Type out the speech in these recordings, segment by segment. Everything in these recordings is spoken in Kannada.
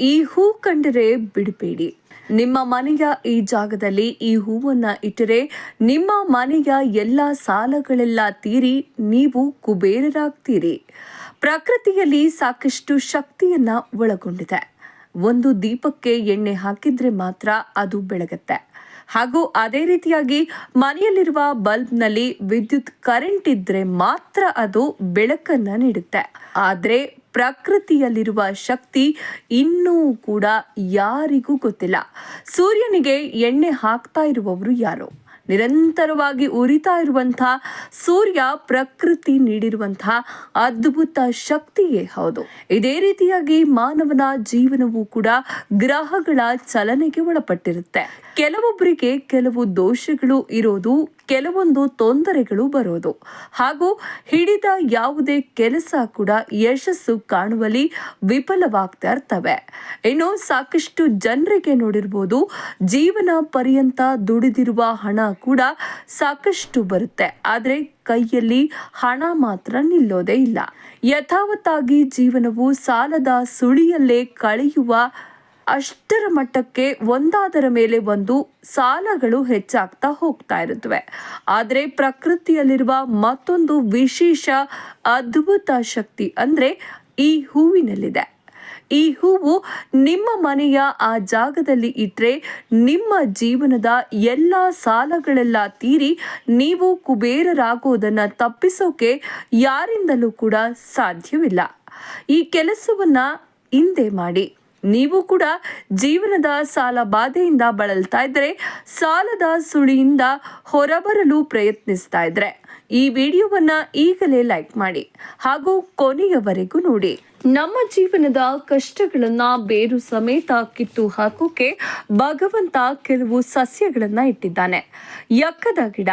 ಈ ಹೂ ಕಂಡರೆ ಬಿಡಬೇಡಿ. ನಿಮ್ಮ ಮನೆಯ ಈ ಜಾಗದಲ್ಲಿ ಈ ಹೂವನ್ನ ಇಟ್ಟರೆ ನಿಮ್ಮ ಮನೆಯ ಎಲ್ಲ ಸಾಲಗಳೆಲ್ಲ ತೀರಿ ನೀವು ಕುಬೇರರಾಗ್ತೀರಿ. ಪ್ರಕೃತಿಯಲ್ಲಿ ಸಾಕಷ್ಟು ಶಕ್ತಿಯನ್ನ ಒಳಗೊಂಡಿದೆ. ಒಂದು ದೀಪಕ್ಕೆ ಎಣ್ಣೆ ಹಾಕಿದ್ರೆ ಮಾತ್ರ ಅದು ಬೆಳಗತ್ತೆ. ಹಾಗೂ ಅದೇ ರೀತಿಯಾಗಿ ಮನೆಯಲ್ಲಿರುವ ಬಲ್ಬ್ನಲ್ಲಿ ವಿದ್ಯುತ್ ಕರೆಂಟ್ ಇದ್ರೆ ಮಾತ್ರ ಅದು ಬೆಳಕನ್ನ ನೀಡುತ್ತೆ. ಆದ್ರೆ ಪ್ರಕೃತಿಯಲ್ಲಿರುವ ಶಕ್ತಿ ಇನ್ನೂ ಕೂಡ ಯಾರಿಗೂ ಗೊತ್ತಿಲ್ಲ. ಸೂರ್ಯನಿಗೆ ಎಣ್ಣೆ ಹಾಕ್ತಾ ಇರುವವರು ಯಾರು? ನಿರಂತರವಾಗಿ ಉರಿತಾ ಇರುವಂತಹ ಸೂರ್ಯ ಪ್ರಕೃತಿ ನೀಡಿರುವಂತಹ ಅದ್ಭುತ ಶಕ್ತಿಯೇ ಹೌದು. ಇದೇ ರೀತಿಯಾಗಿ ಮಾನವನ ಜೀವನವೂ ಕೂಡ ಗ್ರಹಗಳ ಚಲನೆಗೆ ಒಳಪಟ್ಟಿರುತ್ತೆ. ಕೆಲವೊಬ್ಬರಿಗೆ ಕೆಲವು ದೋಷಗಳು ಇರೋದು ಕೆಲವೊಂದು ತೊಂದರೆಗಳು ಬರೋದು. ಹಾಗೂ ಹಿಡಿದ ಯಾವುದೇ ಕೆಲಸ ಕೂಡ ಯಶಸ್ಸು ಕಾಣುವಲ್ಲಿ ವಿಫಲವಾಗ್ತಾ ಇರ್ತವೆ. ಇನ್ನು ಸಾಕಷ್ಟು ಜನರಿಗೆ ನೋಡಿರ್ಬೋದು, ಜೀವನ ಪರ್ಯಂತ ದುಡಿದಿರುವ ಹಣ ಕೂಡ ಸಾಕಷ್ಟು ಬರುತ್ತೆ. ಆದರೆ ಕೈಯಲ್ಲಿ ಹಣ ಮಾತ್ರ ನಿಲ್ಲೋದೇ ಇಲ್ಲ. ಯಥಾವತ್ತಾಗಿ ಜೀವನವು ಸಾಲದ ಸುಳಿಯಲ್ಲೇ ಕಳೆಯುವ ಅಷ್ಟರ ಮಟ್ಟಕ್ಕೆ ಒಂದಾದರ ಮೇಲೆ ಒಂದು ಸಾಲಗಳು ಹೆಚ್ಚಾಗ್ತಾ ಹೋಗ್ತಾ ಇರುತ್ತವೆ. ಆದರೆ ಪ್ರಕೃತಿಯಲ್ಲಿರುವ ಮತ್ತೊಂದು ವಿಶೇಷ ಅದ್ಭುತ ಶಕ್ತಿ ಅಂದರೆ ಈ ಹೂವಿನಲ್ಲಿದೆ. ಈ ಹೂವು ನಿಮ್ಮ ಮನೆಯ ಆ ಜಾಗದಲ್ಲಿ ಇಟ್ಟರೆ ನಿಮ್ಮ ಜೀವನದ ಎಲ್ಲ ಸಾಲಗಳೆಲ್ಲ ತೀರಿ ನೀವು ಕುಬೇರರಾಗೋದನ್ನ ತಪ್ಪಿಸೋಕೆ ಯಾರಿಂದಲೂ ಕೂಡ ಸಾಧ್ಯವಿಲ್ಲ. ಈ ಕೆಲಸವನ್ನು ಹಿಂದೆ ಮಾಡಿ. ನೀವು ಕೂಡ ಜೀವನದ ಸಾಲ ಬಾಧೆಯಿಂದ ಬಳಲ್ತಾ ಇದ್ರೆ ಸಾಲದ ಸುಳಿಯಿಂದ ಹೊರಬರಲು ಪ್ರಯತ್ನಿಸ್ತಾ ಇದ್ರೆ. ಈ ವಿಡಿಯೋವನ್ನ ಈಗಲೇ ಲೈಕ್ ಮಾಡಿ ಹಾಗೂ ಕೊನೆಯವರೆಗೂ ನೋಡಿ. ನಮ್ಮ ಜೀವನದ ಕಷ್ಟಗಳನ್ನ ಬೇರು ಸಮೇತ ಕಿತ್ತು ಹಾಕೋಕೆ ಭಗವಂತ ಕೆಲವು ಸಸ್ಯಗಳನ್ನ ಇಟ್ಟಿದ್ದಾನೆ. ಯಕ್ಕದ ಗಿಡ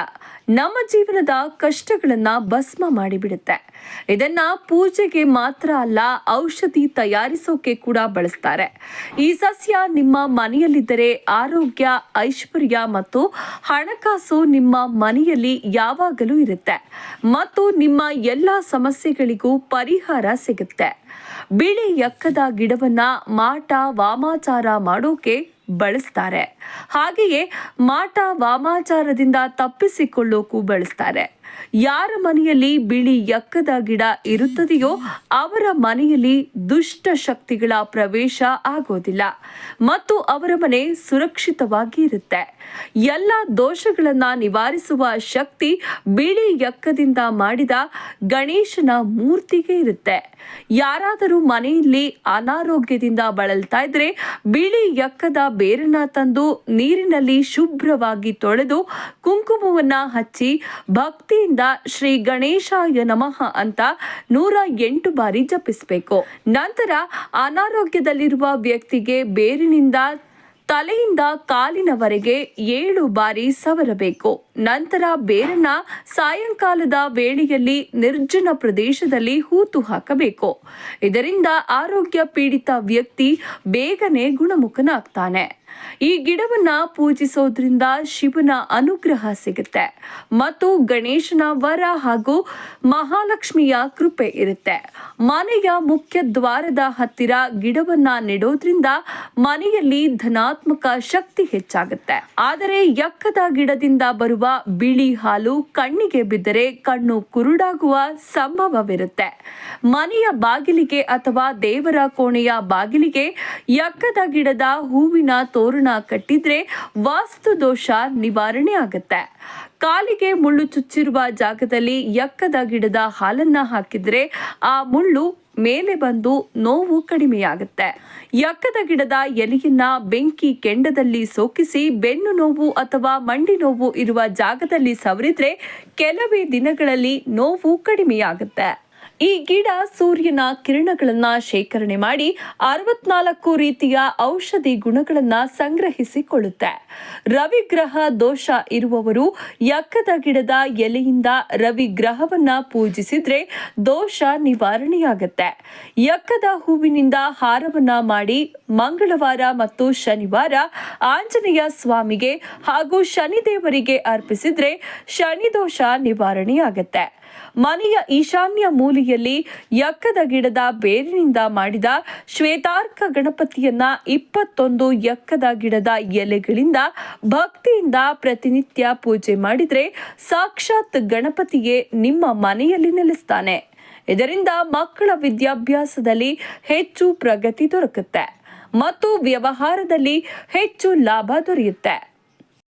ನಮ್ಮ ಜೀವನದ ಕಷ್ಟಗಳನ್ನ ಭಸ್ಮ ಮಾಡಿಬಿಡುತ್ತೆ. ಇದನ್ನ ಪೂಜೆಗೆ ಮಾತ್ರ ಅಲ್ಲ, ಔಷಧಿ ತಯಾರಿಸೋಕೆ ಕೂಡ ಬಳಸ್ತಾರೆ. ಈ ಸಸ್ಯ ನಿಮ್ಮ ಮನೆಯಲ್ಲಿದ್ದರೆ ಆರೋಗ್ಯ, ಐಶ್ವರ್ಯ ಮತ್ತು ಹಣಕಾಸು ನಿಮ್ಮ ಮನೆಯಲ್ಲಿ ಯಾವಾಗಲೂ ಇರುತ್ತೆ. ಮತ್ತು ನಿಮ್ಮ ಎಲ್ಲ ಸಮಸ್ಯೆಗಳಿಗೂ ಪರಿಹಾರ ಸಿಗುತ್ತೆ. ಬಿಳಿ ಎಕ್ಕದ ಗಿಡವನ್ನ ಮಾಟ, ವಾಮಾಚಾರ ಮಾಡೋಕೆ ಬಳಸ್ತಾರೆ. ಹಾಗೆಯೇ ಮಾಟ ವಾಮಾಚಾರದಿಂದ ತಪ್ಪಿಸಿಕೊಳ್ಳೋಕು ಬಳಸ್ತಾರೆ. ಯಾರ ಮನೆಯಲ್ಲಿ ಬಿಳಿ ಎಕ್ಕದ ಗಿಡ ಇರುತ್ತದೆಯೋ ಅವರ ಮನೆಯಲ್ಲಿ ದುಷ್ಟ ಶಕ್ತಿಗಳ ಪ್ರವೇಶ ಆಗೋದಿಲ್ಲ ಮತ್ತು ಅವರ ಮನೆ ಸುರಕ್ಷಿತವಾಗಿ ಇರುತ್ತೆ. ಎಲ್ಲ ದೋಷಗಳನ್ನ ನಿವಾರಿಸುವ ಶಕ್ತಿ ಬಿಳಿ ಎಕ್ಕದಿಂದ ಮಾಡಿದ ಗಣೇಶನ ಮೂರ್ತಿಗೆ ಇರುತ್ತೆ. ಯಾರಾದರೂ ಮನೆಯಲ್ಲಿ ಅನಾರೋಗ್ಯದಿಂದ ಬಳಲ್ತಾ ಇದ್ರೆ ಬಿಳಿ ಎಕ್ಕದ ಬೇರನ್ನ ತಂದು ನೀರಿನಲ್ಲಿ ಶುಭ್ರವಾಗಿ ತೊಳೆದು ಕುಂಕುಮವನ್ನ ಹಚ್ಚಿ ಭಕ್ತಿಯಿಂದ ಶ್ರೀ ಗಣೇಶಾಯ ನಮಃ ಅಂತ ನೂರ ಎಂಟು ಬಾರಿ ಜಪಿಸಬೇಕು. ನಂತರ ಅನಾರೋಗ್ಯದಲ್ಲಿರುವ ವ್ಯಕ್ತಿಗೆ ಬೇರಿನಿಂದ ತಲೆಯಿಂದ ಕಾಲಿನವರೆಗೆ ಏಳು ಬಾರಿ ಸವರಬೇಕು. ನಂತರ ಬೇರನ್ನ ಸಾಯಂಕಾಲದ ವೇಳೆಯಲ್ಲಿ ನಿರ್ಜನ ಪ್ರದೇಶದಲ್ಲಿ ಹೂತು ಹಾಕಬೇಕು. ಇದರಿಂದ ಆರೋಗ್ಯ ಪೀಡಿತ ವ್ಯಕ್ತಿ ಬೇಗನೆ ಗುಣಮುಖನಾಗ್ತಾನೆ. ಈ ಗಿಡವನ್ನ ಪೂಜಿಸೋದ್ರಿಂದ ಶಿವನ ಅನುಗ್ರಹ ಸಿಗುತ್ತೆ. ಮತ್ತು ಗಣೇಶನ ವರ ಹಾಗೂ ಮಹಾಲಕ್ಷ್ಮಿಯ ಕೃಪೆ ಇರುತ್ತೆ. ಮನೆಯ ಮುಖ್ಯ ದ್ವಾರದ ಹತ್ತಿರ ಗಿಡವನ್ನ ನೆಡೋದ್ರಿಂದ ಮನೆಯಲ್ಲಿ ಧನಾತ್ಮಕ ಶಕ್ತಿ ಹೆಚ್ಚಾಗುತ್ತೆ. ಆದರೆ ಯಕ್ಕದ ಗಿಡದಿಂದ ಬರುವ ಬಿಳಿ ಹಾಲು ಕಣ್ಣಿಗೆ ಬಿದ್ದರೆ ಕಣ್ಣು ಕುರುಡಾಗುವ ಸಂಭವವಿರುತ್ತೆ. ಮನೆಯ ಬಾಗಿಲಿಗೆ ಅಥವಾ ದೇವರ ಕೋಣೆಯ ಬಾಗಿಲಿಗೆ ಯಕ್ಕದ ಗಿಡದ ಹೂವಿನ ತೋರಣ ಕಟ್ಟಿದ್ರೆ ವಾಸ್ತು ದೋಷ ನಿವಾರಣೆ ಆಗತ್ತೆ. ಕಾಲಿಗೆ ಮುಳ್ಳು ಚುಚ್ಚಿರುವ ಜಾಗದಲ್ಲಿ ಎಕ್ಕದ ಗಿಡದ ಹಾಲನ್ನ ಹಾಕಿದ್ರೆ ಆ ಮುಳ್ಳು ಮೇಲೆ ಬಂದು ನೋವು ಕಡಿಮೆಯಾಗುತ್ತೆ. ಯಕ್ಕದ ಗಿಡದ ಎಲೆಯನ್ನ ಬೆಂಕಿ ಕೆಂಡದಲ್ಲಿ ಸೋಕಿಸಿ ಬೆನ್ನು ನೋವು ಅಥವಾ ಮಂಡಿ ನೋವು ಇರುವ ಜಾಗದಲ್ಲಿ ಸವರಿದ್ರೆ ಕೆಲವೇ ದಿನಗಳಲ್ಲಿ ನೋವು ಕಡಿಮೆಯಾಗುತ್ತೆ. ಈ ಗಿಡ ಸೂರ್ಯನ ಕಿರಣಗಳನ್ನು ಶೇಖರಣೆ ಮಾಡಿ ಅರವತ್ನಾಲ್ಕು ರೀತಿಯ ಔಷಧಿ ಗುಣಗಳನ್ನು ಸಂಗ್ರಹಿಸಿಕೊಳ್ಳುತ್ತೆ. ರವಿಗ್ರಹ ದೋಷ ಇರುವವರು ಯಕ್ಕದ ಗಿಡದ ಎಲೆಯಿಂದ ರವಿಗ್ರಹವನ್ನ ಪೂಜಿಸಿದ್ರೆ ದೋಷ ನಿವಾರಣೆಯಾಗತ್ತೆ. ಯಕ್ಕದ ಹೂವಿನಿಂದ ಹಾರವನ್ನ ಮಾಡಿ ಮಂಗಳವಾರ ಮತ್ತು ಶನಿವಾರ ಆಂಜನೇಯ ಸ್ವಾಮಿಗೆ ಹಾಗೂ ಶನಿದೇವರಿಗೆ ಅರ್ಪಿಸಿದ್ರೆ ಶನಿ ದೋಷ ನಿವಾರಣೆಯಾಗತ್ತೆ. ಮನೆಯ ಈಶಾನ್ಯ ಮೂಲೆಯಲ್ಲಿ ಯಕ್ಕದ ಗಿಡದ ಬೇರಿನಿಂದ ಮಾಡಿದ ಶ್ವೇತಾರ್ಕ ಗಣಪತಿಯನ್ನ ಇಪ್ಪತ್ತೊಂದು ಯಕ್ಕದ ಗಿಡದ ಎಲೆಗಳಿಂದ ಭಕ್ತಿಯಿಂದ ಪ್ರತಿನಿತ್ಯ ಪೂಜೆ ಮಾಡಿದರೆ ಸಾಕ್ಷಾತ್ ಗಣಪತಿಯೇ ನಿಮ್ಮ ಮನೆಯಲ್ಲಿ ನೆಲೆಸ್ತಾನೆ. ಇದರಿಂದ ಮಕ್ಕಳ ವಿದ್ಯಾಭ್ಯಾಸದಲ್ಲಿ ಹೆಚ್ಚು ಪ್ರಗತಿ ದೊರಕುತ್ತೆ ಮತ್ತು ವ್ಯವಹಾರದಲ್ಲಿ ಹೆಚ್ಚು ಲಾಭ ದೊರೆಯುತ್ತೆ.